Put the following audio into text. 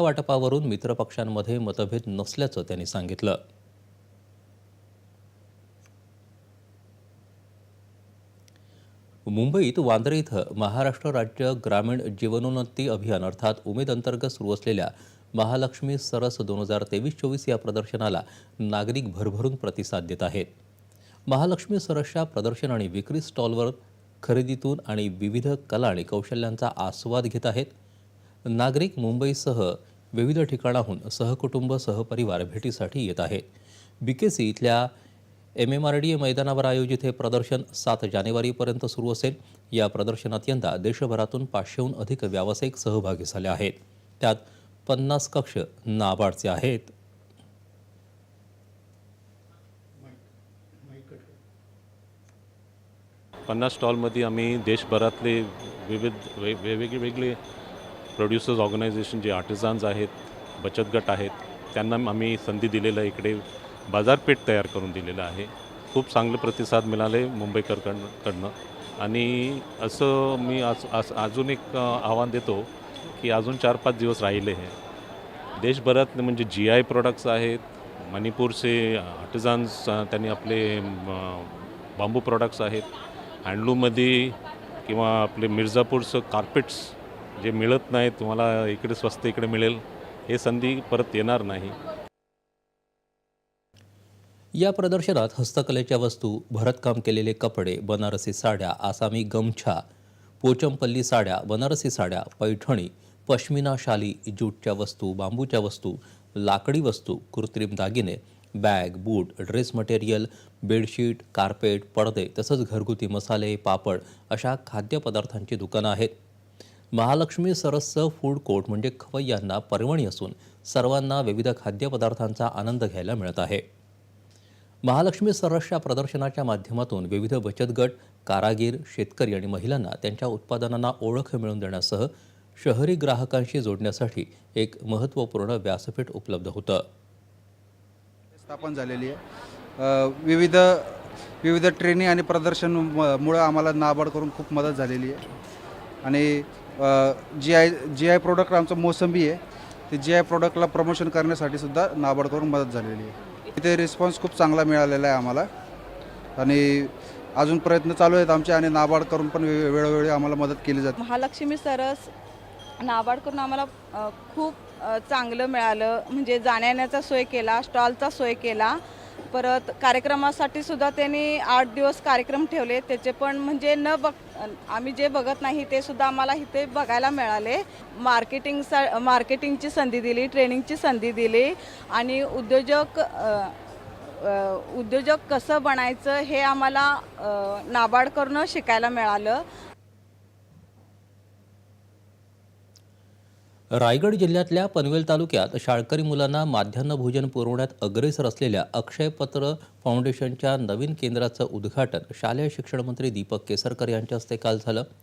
वाटपावरून मित्रपक्षांमध्ये मतभेद नसल्याचं त्यांनी सांगितलं. मुंबईत वांद्रे इथं महाराष्ट्र राज्य ग्रामीण जीवनोन्नती अभियान अर्थात उमेद अंतर्गत सुरू असलेल्या महालक्ष्मी सरस दोन हजार तेवीस चोवीस या प्रदर्शनाला नागरिक भरभरून प्रतिसाद देत आहेत. महालक्ष्मी सरसच्या प्रदर्शन आणि विक्री स्टॉलवर खरेदीतून आणि विविध कला आणि कौशल्यांचा आस्वाद घेत आहेत. नागरिक मुंबईसह विविध ठिकाणाहून सहकुटुंब सहपरिवार भेटीसाठी येत आहेत बीकेसी इथल्या M M R D A मैदानावर आयोजित हे प्रदर्शन सात जानेवारीपर्यंत सुरू असेल. या प्रदर्शनात यंदा देशभरातून पाचशेहून अधिक व्यावसायिक सहभागी झाले आहेत. त्यात पन्नास कक्ष नाबार्डचे आहेत. पन्नास स्टॉलमध्ये आम्ही देशभरातले विविध वे वेगवेगळे वेगळे प्रोड्युसर्स ऑर्गनायझेशन जे आर्टिझान्स आहेत बचत गट आहेत त्यांना आम्ही संधी दिलेलं आहे. इकडे बाजारपेठ तयार करून दिलेलं आहे. खूप चांगले प्रतिसाद मिळाले मुंबईकरकडनं. आणि असं मी आज आज अजून एक आव्हान देतो की अजून चार पाच दिवस राहिले हे. देशभरात म्हणजे जी आय प्रोडक्ट्स आहेत मणिपूरचे आर्टिझान्स त्यांनी आपले बांबू प्रोडक्ट्स आहेत हँडलूममध्ये किंवा आपले मिर्झापूरचं कार्पेट्स जे मिळत नाही तुम्हाला इकडे स्वस्त इकडे मिळेल हे संधी परत येणार नाही. या प्रदर्शनात हस्तकलेच्या वस्तू भरतकाम केलेले कपडे बनारसी साड्या आसामी गमछा पोचमपल्ली साड्या बनारसी साड्या पैठणी पश्मिना शाली ज्यूटच्या वस्तू बांबूच्या वस्तू लाकडी वस्तू कृत्रिम दागिने bag boot dress material bedsheet carpet पडदे तसंच घरगुती मसाले पापड अशा खाद्यपदार्थांची दुकानं आहेत. महालक्ष्मी सरस फूड कोर्ट म्हणजे खवय्यांना पर्वणी असून सर्वांना विविध खाद्यपदार्थांचा आनंद घ्यायला मिळत आहे. महालक्ष्मी सरसच्या प्रदर्शनाच्या माध्यमातून विविध बचत गट कारागीर शेतकरी आणि महिलांना त्यांच्या उत्पादनांना ओळख मिळवून देण्यासह शहरी ग्राहकांशी जोडण्यासाठी एक महत्त्वपूर्ण व्यासपीठ उपलब्ध होतं. स्थापन झालेली आहे. विविध विविध ट्रेनिंग आणि प्रदर्शन म- मुळं आम्हाला नाबार्ड करून खूप मदत झालेली आहे. आणि G I G I product आमचं मोसंबी आहे. ते जी आय प्रोडक्टला प्रमोशन करण्यासाठी सुद्धा नाबार्ड करून मदत झालेली आहे. इथे रिस्पॉन्स खूप चांगला मिळालेला आहे आम्हाला. आणि अजून प्रयत्न चालू आहेत आमचे आणि नाबार्ड करून पण वे- वेळोवेळी आम्हाला मदत केली जाते. महालक्ष्मी सरस नाबार्ड करून आम्हाला खूप चांगलं मिळालं. म्हणजे जाण्यायेण्याचा सोय केला स्टॉलचा सोय केला. परत कार्यक्रमासाठी सुद्धा त्यांनी आठ दिवस कार्यक्रम ठेवले. त्याचे पण म्हणजे न बघ आम्ही जे बघत नाही ते सुद्धा आम्हाला इथे बघायला मिळाले. मार्केटिंगचा मार्केटिंगची संधी दिली ट्रेनिंगची संधी दिली आणि उद्योजक उद्योजक कसं बनायचं हे आम्हाला नाबाड नाबार्डकडून शिकायला मिळालं. रायगड जिल्ह्यातल्या पनवेल तालुक्यात शाळकरी मुलांना माध्यान्ह भोजन पुरवण्यात अग्रेसर असलेल्या अक्षयपत्र फाउंडेशनच्या नवीन केंद्राचं उद्घाटन शालेय शिक्षण मंत्री दीपक केसरकर यांच्या हस्ते काल झालं.